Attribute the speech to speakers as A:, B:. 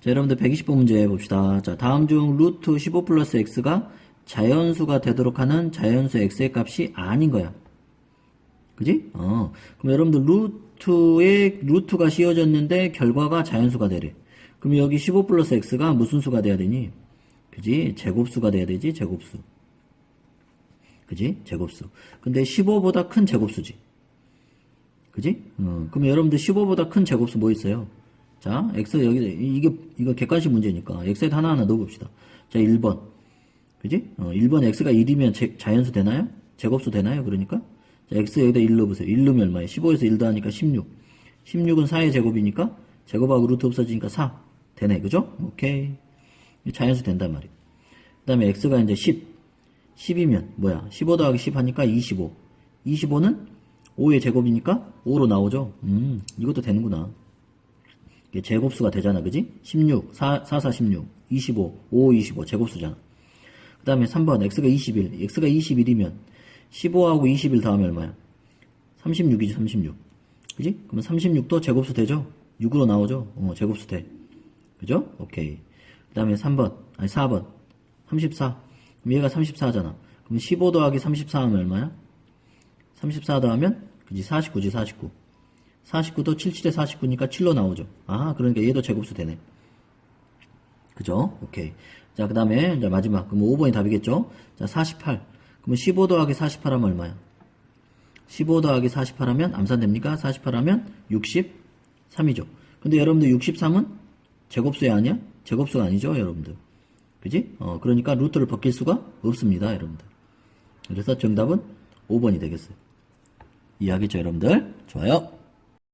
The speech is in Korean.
A: 자, 여러분들 120번 문제 봅시다. 자, 다음 중 루트 15 플러스 x가 자연수가 되도록 하는 자연수 x의 값이 아닌 거야. 그지? 어. 그럼 여러분들 루트에 루트가 씌워졌는데 결과가 자연수가 되래. 그럼 여기 15 플러스 x가 무슨 수가 돼야 되니? 그지? 제곱수가 돼야 되지? 제곱수. 그지? 제곱수. 근데 15보다 큰 제곱수지. 그지? 어, 그럼 여러분들 15보다 큰 제곱수 뭐 있어요? 자, x 여기 이게 이거 객관식 문제니까 x에다 하나하나 넣어 봅시다. 자, 1번. 그지? 어, 1번 x가 1이면 제, 자연수 되나요? 제곱수 되나요? 그러니까 자, x 여기다 1 넣어보세요. 1 넣으면 얼마예요? 15에서 1 더하니까 16. 16은 4의 제곱이니까 제곱하고 루트 없어지니까 4 되네. 그죠? 오케이. 자연수 된단 말이에요. 그 다음에 x가 이제 10. 10이면 뭐야? 15 더하기 10 하니까 25. 25는 5의 제곱이니까 5로 나오죠? 음, 이것도 되는구나. 이게 제곱수가 되잖아, 그지? 16, 4, 4, 4, 16, 25, 5, 25, 제곱수잖아. 그 다음에 3번, x가 21. x가 21이면 15하고 21 더하면 얼마야? 36이지, 36. 그지? 그러면 36도 제곱수 되죠? 6으로 나오죠? 어, 제곱수 돼. 그죠? 오케이. 그 다음에 3번, 아니 4번. 34. 그럼 얘가 34잖아. 그럼 15 더하기 34 하면 얼마야? 34 더하면, 그지? 49지, 49. 49도 77에 49니까 7로 나오죠. 아, 그러니까 얘도 제곱수 되네. 그죠? 오케이. 자, 그 다음에, 이제 마지막. 그럼 5번이 답이겠죠? 자, 48. 그러면 15 더하기 48 하면 얼마야? 15 더하기 48 하면, 암산됩니까? 48 하면 63이죠. 근데 여러분들 63은 제곱수야 아니야? 제곱수가 아니죠, 여러분들. 그지? 어, 그러니까 루트를 벗길 수가 없습니다, 여러분들. 그래서 정답은 5번이 되겠어요. 이해하겠죠, 여러분들? 좋아요.